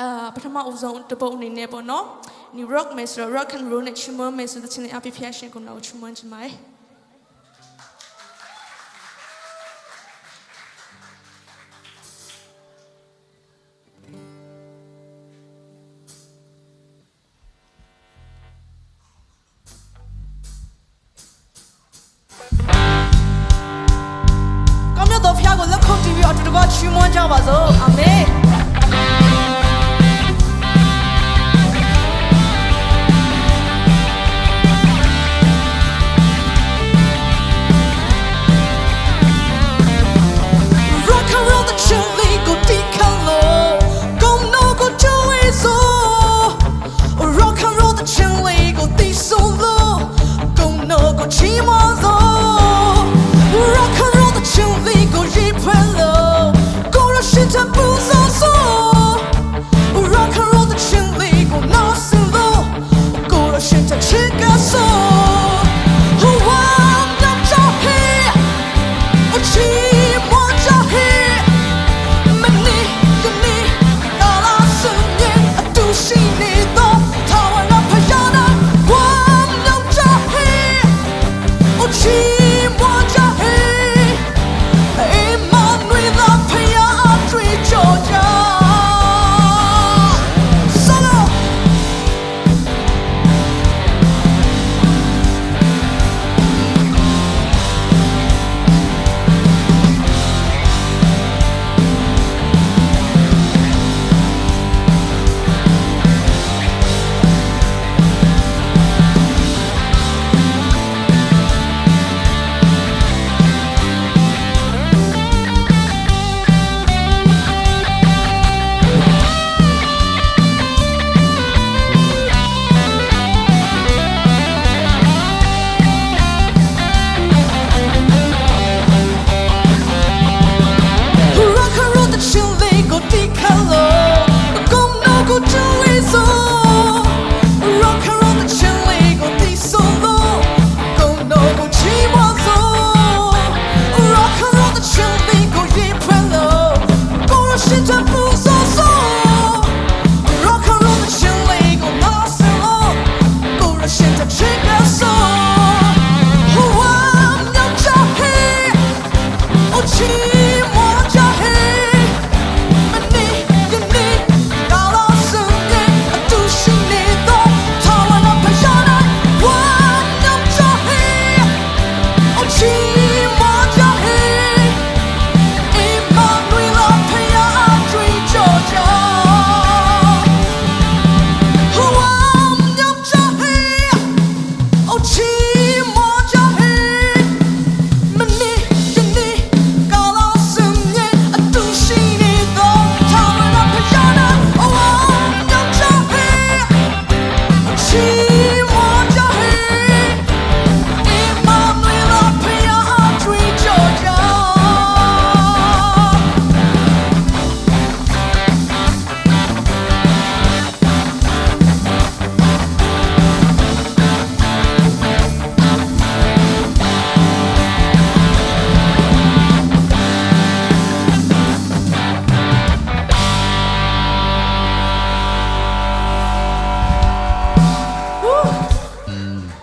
အာပထမအဆုံးတပုတ်အနေနဲ့ပေါ့နော် New Rock မယ်ဆိုတော့ Rock and Roll နဲ့ Chimon မယ်ဆိုတဲ့ချင်းအပြည့်ဖျက်ရှင်ကိုတော့ Chimon ချင်ပါတယ်ကောင်းမြတ်တော်ဖျားကိုလက်ခုပ်တီးပြီးအတူတကွချီးမွမ်းကြပါစို့အာမင် So.